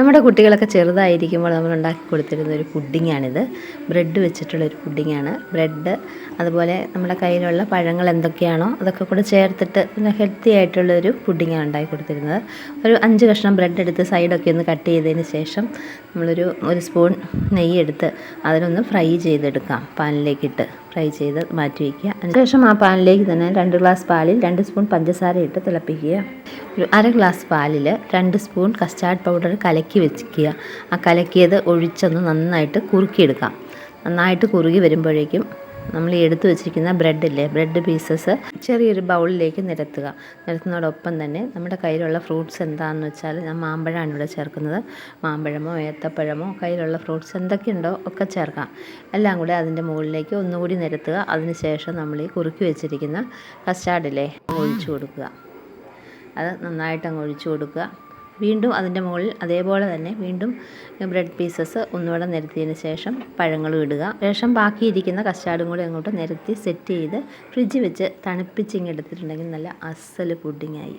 നമ്മുടെ കുട്ടികളൊക്കെ ചെറുതായിരിക്കുമ്പോൾ നമ്മൾ ഉണ്ടാക്കി കൊടുത്തിരുന്ന ഒരു പുഡിങ്ങാണിത്. ബ്രെഡ് വെച്ചിട്ടുള്ള ഒരു പുഡിങ്ങാണ്. ബ്രെഡ് അതുപോലെ നമ്മുടെ കയ്യിലുള്ള പഴങ്ങൾ എന്തൊക്കെയാണോ അതൊക്കെ കൂടെ ചേർത്തിട്ട് പിന്നെ ഹെൽത്തി ആയിട്ടുള്ള ഒരു പുഡിങ്ങാണ് ഉണ്ടാക്കി കൊടുത്തിരുന്നത്. ഒരു അഞ്ച് കഷ്ണം ബ്രെഡ് എടുത്ത് സൈഡൊക്കെ ഒന്ന് കട്ട് ചെയ്തതിന് ശേഷം നമ്മളൊരു ഒരു സ്പൂൺ നെയ്യ് എടുത്ത് അതിനൊന്ന് ഫ്രൈ ചെയ്തെടുക്കാം പാനിലേക്കിട്ട്. ഫ്രൈ ചെയ്ത് മാറ്റി വയ്ക്കുക. അതിനുശേഷം ആ പാനിലേക്ക് തന്നെ രണ്ട് ഗ്ലാസ് പാലിൽ രണ്ട് സ്പൂൺ പഞ്ചസാര ഇട്ട് തിളപ്പിക്കുക. ഒരു അര ഗ്ലാസ് പാലിൽ രണ്ട് സ്പൂൺ കസ്റ്റാർഡ് പൗഡർ കലക്കി വെച്ചിക്കുക. ആ കലക്കിയത് ഒഴിച്ചൊന്ന് നന്നായിട്ട് കുറുക്കിയെടുക്കാം. നന്നായിട്ട് കുറുകി വരുമ്പോഴേക്കും നമ്മൾ എടുത്തു വെച്ചിരിക്കുന്ന ബ്രെഡില്ലേ ബ്രെഡ് പീസസ് ചെറിയൊരു ബൗളിലേക്ക് നിരത്തുക. നിരത്തുന്നതോടൊപ്പം തന്നെ നമ്മുടെ കയ്യിലുള്ള ഫ്രൂട്ട്സ് എന്താണെന്ന് വെച്ചാൽ ഞാൻ മാമ്പഴമാണ് ഇവിടെ ചേർക്കുന്നത്. മാമ്പഴമോ ഏത്തപ്പഴമോ കയ്യിലുള്ള ഫ്രൂട്ട്സ് എന്തൊക്കെയുണ്ടോ ഒക്കെ ചേർക്കാം. എല്ലാം കൂടെ അതിന്റെ മുകളിലേക്ക് ഒന്നുകൂടി നിരത്തുക. അതിനുശേഷം നമ്മൾ ഈ കുറുക്കി വെച്ചിരിക്കുന്ന കസ്റ്റാർഡിലേ ഒഴിച്ചു കൊടുക്കുക. അത് നന്നായിട്ട് അങ്ങ് ഒഴിച്ചു കൊടുക്കുക. വീണ്ടും അതിന്റെ മുകളിൽ അതേപോലെ തന്നെ വീണ്ടും ബ്രെഡ് പീസസ് ഒന്നുകൂടെ നിരത്തിയതിന് ശേഷം പഴങ്ങളും ഇടുക. ശേഷം ബാക്കിയിരിക്കുന്ന കസ്റ്റാർഡും കൂടി അങ്ങോട്ട് നിരത്തി സെറ്റ് ചെയ്ത് ഫ്രിഡ്ജ് വെച്ച് തണുപ്പിച്ചിങ്ങെടുത്തിട്ടുണ്ടെങ്കിൽ നല്ല അസൽ പുഡിങ്ങായി